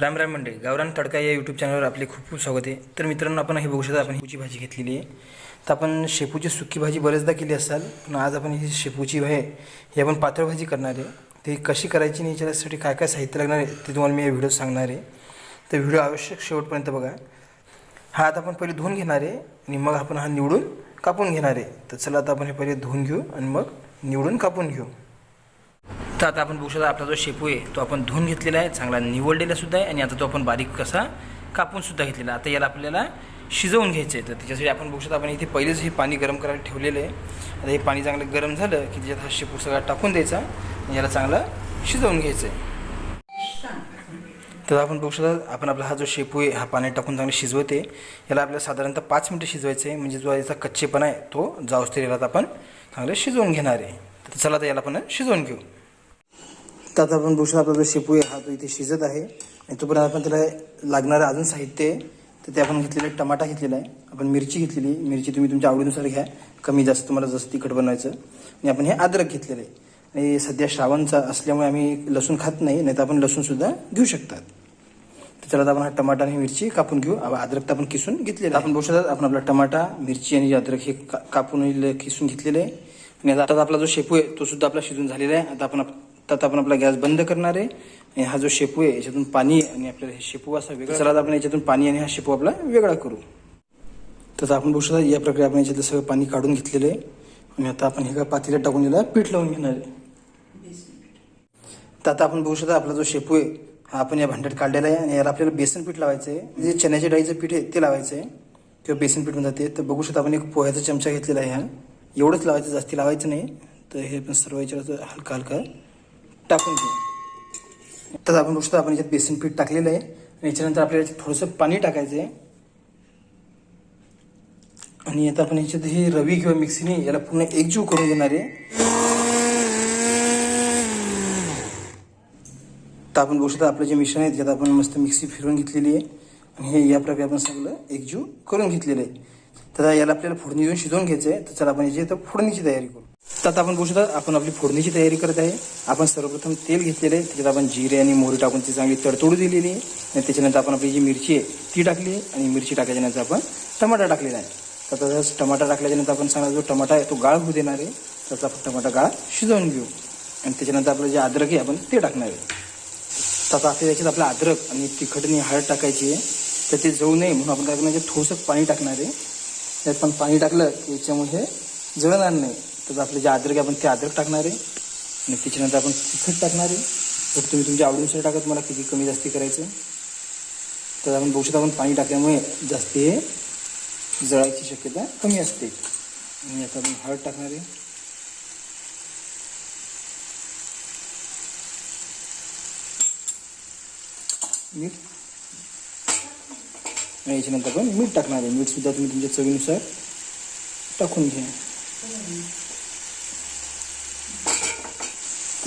राम राम मंडळी गावरान तडका या यूट्यूब चॅनलवर आपले खूप खूप स्वागत आहे. तर मित्रांनो आपण हे बघू शकता आपण शेपूची भाजी घेतलेली आहे. तर आपण शेपूची सुकी भाजी बरेचदा केली असाल पण आज आपण ही शेपूची आहे ही आपण पातळ भाजी करणार आहे. ती कशी करायची आणि याच्यासाठी काय काय साहित्य लागणार आहे ते तुम्हाला मी या व्हिडिओ सांगणार आहे. तर व्हिडिओ आवश्यक शेवटपर्यंत बघा. हा आता आपण पहिले धुवून घेणार आहे आणि मग आपण हा निवडून कापून घेणार आहे. तर चला आता आपण हे पहिले धुवून घेऊ आणि मग निवडून कापून घेऊ. तर आता आपण बघू शकता आपला जो शेपू आहे तो आपण धुवून घेतलेला आहे चांगला निवडलेला सुद्धा आहे आणि आता तो आपण बारीक कसा कापून सुद्धा घेतलेला आता याला आपल्याला शिजवून घ्यायचं आहे. तर त्याच्यासाठी आपण बघू शकता आपण इथे पहिलेच हे पाणी गरम करायला ठेवलेलं आहे. आता हे पाणी चांगलं गरम झालं की त्याच्यात हा शेपू सगळा टाकून द्यायचा आणि याला चांगलं शिजवून घ्यायचं आहे. तर आपण बघू शकता आपण आपला हा जो शेपू आहे हा पाण्यात टाकून चांगलं शिजवते. याला आपल्याला साधारणतः पाच मिनटं शिजवायचं आहे. म्हणजे जो याचा कच्चेपणा आहे तो जाऊस तर याला आपण चांगलं शिजवून घेणार आहे. तर चला तर याला आपण शिजवून घेऊ. तर आता आपण भूषण आपला जो शेपू आहे हा तो इथे शिजत आहे. आणि तोपर्यंत आपण त्याला लागणारं अजून साहित्य आहे तर ते आपण घेतलेलं टमाटा घेतलेला आहे. आपण मिरची घेतलेली मिरची तुम्ही तुमच्या आवडीनुसार घ्या. कमी जास्त तुम्हाला जसं तिखट बनवायचं. आणि आपण हे अद्रक घेतलेलं आहे. आणि सध्या श्रावणचा असल्यामुळे आम्ही लसूण खात नाही नाही तर आपण लसूणसुद्धा घेऊ शकतात. तर चला आपण हा टमाटा आणि मिरची कापून घेऊ. अद्रक तर आपण किसून घेतलेलं आपण बघू शकतात आपण आपला टमाटा मिरची आणि अद्रक हे का- कापून किसून घेतलेलं आहे. आणि आता आता आपला जो शेपू आहे तो सुद्धा आपला शिजून झालेला आहे. आता आपण त्यात आपण आपला गॅस बंद करणार आहे. आणि हा जो शेपू आहे याच्यातून पाणी आहे आणि आपल्याला हे शेपू असा वेगळा चला आपण याच्यातून पाणी आणि हा शेपू आपला वेगळा करू. तर आपण बघू शकता या प्रकारे आपण याच्यातलं सगळं पाणी काढून घेतलेलं आहे. आणि आता आपण हे का टाकून दिला पीठ लावून घेणार आहे. तर आता आपण बघू शकता आपला जो शेपू आहे हा आपण या भांड्यात काढलेला आहे. आणि याला आपल्याला बेसन पीठ लावायचं आहे. जे चण्याच्या डाळीचं पीठ आहे ते लावायचं आहे. किंवा बेसन पीठ म्हणतात ते तर बघू शकता आपण एक पोह्याचा चमचा घेतलेला आहे हा. एवढंच लावायचं जास्ती लावायचं नाही. तर हे पण सर्व याच्यावर हलका हलका टाकून घेऊ. तर आपण बघू शकता आपण याच्यात बेसन पीठ टाकलेलं आहे. आणि याच्यानंतर आपल्याला थोडंसं पाणी टाकायचं आहे आणि आता आपण याच्यात ही रवी किंवा मिक्सीने याला पूर्ण एकजीव करून घेणार आहे. तर आपण बघू शकता आपलं जे मिश्रण आहे त्यात आपण मस्त मिक्सी फिरवून घेतलेली आहे. आणि हे या प्रकारे आपण सगळं एकजीव करून घेतलेलं आहे. तर याला आपल्याला फोडणी देऊन शिजवून घ्यायचं आहे तर चला आपण याची आता फोडणीची तयारी करू. तर आता आपण बघू शकता आपण आपली फोडणीची तयारी करत आहे. आपण सर्वप्रथम तेल घेतलेलं आहे. त्याच्यात आपण जिरे आणि मोहरी टाकून ती चांगली तडतोडू दिलेली आहे. आणि त्याच्यानंतर आपण आपली जी मिरची आहे ती टाकली आहे. आणि मिरची टाकल्याच्यानंतर आपण टमाटा टाकलेला आहे. तर तसंच टमाटा टाकल्याच्यानंतर आपण सांगा जो टमाटा आहे तो गाळ होऊ देणार आहे. त्याचा आपण टमाटा गाळ शिजवून घेऊ. आणि त्याच्यानंतर आपलं जे अद्रक आहे आपण ते टाकणार आहे. तर आता आपल्या याच्यात आपलं अद्रक आणि तिखट आणि हळद टाकायची आहे. तर ते जळू नये म्हणून आपण काय करणार थोसक पाणी टाकणार आहे. त्यात पण पाणी टाकलं की याच्यामुळे हे जळणार नाही. तर आपलं जे अद्रक आहे आपण ते अद्रक टाकणार आहे. आणि त्याच्यानंतर आपण तिखट टाकणार आहे. तर तुम्ही तुमच्या आवडीनुसार टाकत मला किती कमी जास्ती करायचं तर आपण बघू शकता आपण पाणी टाकल्यामुळे जास्ती हे जळायची शक्यता कमी असते. आणि आता आपण हळद टाकणार आहे. मीठ. आणि याच्यानंतर आपण मीठ टाकणार आहे. मीठसुद्धा तुम्ही तुमच्या चवीनुसार टाकून घ्या.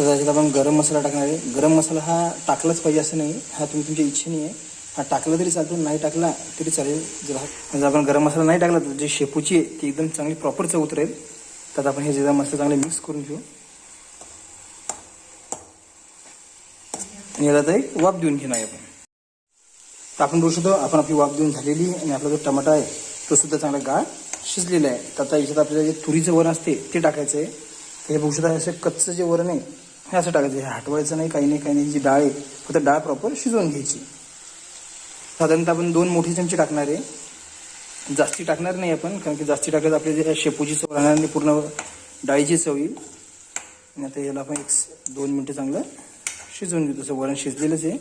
तर त्याच्यात आपण गरम मसाला टाकणार आहे. गरम मसाला हा टाकलाच पाहिजे असं नाही. हा तुम्ही तुमच्या इच्छेने आहे. हा टाकला तरी चालतो नाही टाकला तरी चालेल. जर हा म्हणजे आपण गरम मसाला नाही टाकला तर जे शेपूची आहे ती एकदम चांगली प्रॉपर चव उतरेल. त्यात आपण हे जिरा मसाला चांगले मिक्स करून घेऊ. आणि याला तर एक वाफ देऊन घेणार आहे आपण. तर आपण बघू शकतो आपण आपली वाफ देऊन झालेली आणि आपला जो टमाटा आहे तो सुद्धा चांगला गाळ शिजलेला आहे. तर आता याच्यात आपल्याला जे तुरीचं वरण असते ते टाकायचं आहे. हे बघू शकता असं कच्चं जे वरण आहे हे असं टाकायचं हे हटवायचं नाही काही नाही काही नाही. जी डाळ आहे फक्त डाळ प्रॉपर शिजवून घ्यायची. साधारणतः आपण दोन मोठी चमचे टाकणार आहे. जास्ती टाकणार नाही आपण कारण की जास्ती टाकल्यास आपली जे शेपूची चव राहणार नाही पूर्ण डाळीची चव येईल. आणि आता याला आपण एक दोन मिनटं चांगलं शिजवून घेऊ. तसं वरण शिजलेलंच आहे.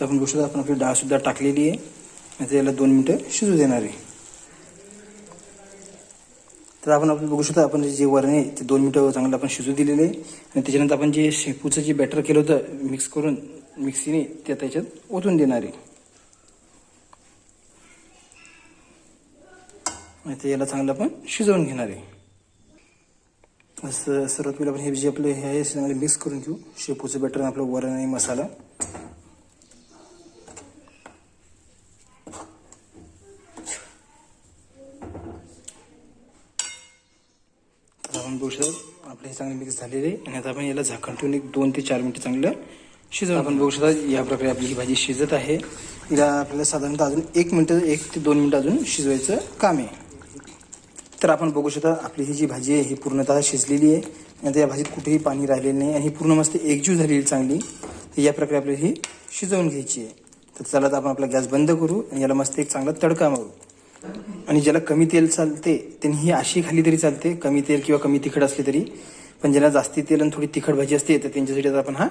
तर आपण गोष्ट आपण आपली डाळसुद्धा टाकलेली आहे. आणि याला दोन मिनटं शिजू देणार आहे. तर आपण आपण बघू शकतो आपण जे वरण आहे ते दोन मिनटं चांगलं आपण शिजू दिलेलं आहे. आणि त्याच्यानंतर आपण जे शेपूचं जे बॅटर केलं होतं मिक्स करून मिक्सीने ते त्याच्यात ओतून देणार आहे. आणि ते याला चांगलं आपण शिजवून घेणार आहे. असं सर्वात पहिलं आपण हे जे आपलं हे चांगलं चांगले मिक्स करून घेऊ. शेपूचं बॅटर आपलं वरण आणि मसाला. आपण बघू शकतो आपले हे चांगले मिक्स झालेले आहे. आणि आता आपण याला झाकण ठेवून एक दोन ते चार मिनिटं चांगलं शिजवून आपण बघू शकता या प्रकारे आपली ही भाजी शिजत आहे. हिला आपल्याला साधारणतः अजून एक मिनटं एक ते दोन मिनटं अजून शिजवायचं काम आहे. तर आपण बघू शकता आपली ही जी भाजी आहे ही पूर्णतः शिजलेली आहे. आणि आता या भाजीत कुठेही पाणी राहिलेलं नाही आणि ही पूर्ण मस्त एकजीव झालेली चांगली. तर या प्रकारे आपल्याला ही शिजवून घ्यायची आहे. तर चला तर आपण आपला गॅस बंद करू आणि याला मस्त एक चांगला तडका मारू. आणि ज्याला कमी तेल चालते त्यांनी ही अशी खाली तरी चालते कमी तेल किंवा कमी तिखट असली तरी. पण ज्याला जास्ती तेल आणि थोडी तिखट भाजी असते तर त्यांच्यासाठी आता आपण हा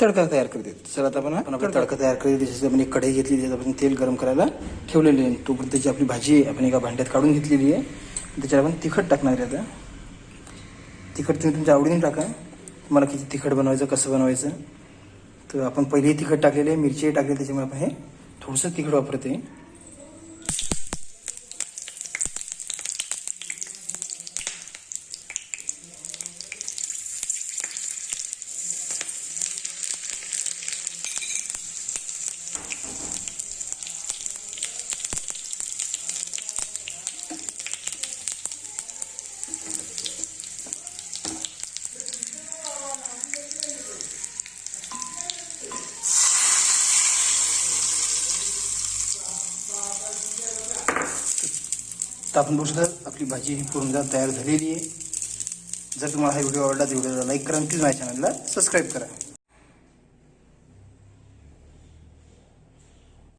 तडका तयार करते चला आता आपण आपण आपला तडका तयार करते त्याच्यासाठी आपण एक कढई घेतली त्याच्यात आपण तेल गरम करायला ठेवलेले आहे. तोपर्यंत जी आपली भाजी आहे आपण एका भांड्यात काढून घेतलेली आहे. त्याच्यात आपण तिखट टाकणार आहे आता. तिखट तुम्ही तुमच्या आवडीने टाका. तुम्हाला किती तिखट बनवायचं कसं बनवायचं. तर आपण पहिलेही तिखट टाकलेले आहे मिरची टाकली त्याच्यामुळे आपण हे थोडंसं तिखट वापरते आपण बघू शकता आपली भाजी ही पूर्ण तयार झालेली आहे. जर तुम्हाला हा व्हिडिओ आवडला तर व्हिडिओला लाईक करा आणि प्लीज माझ्या चॅनलला सबस्क्राईब करा.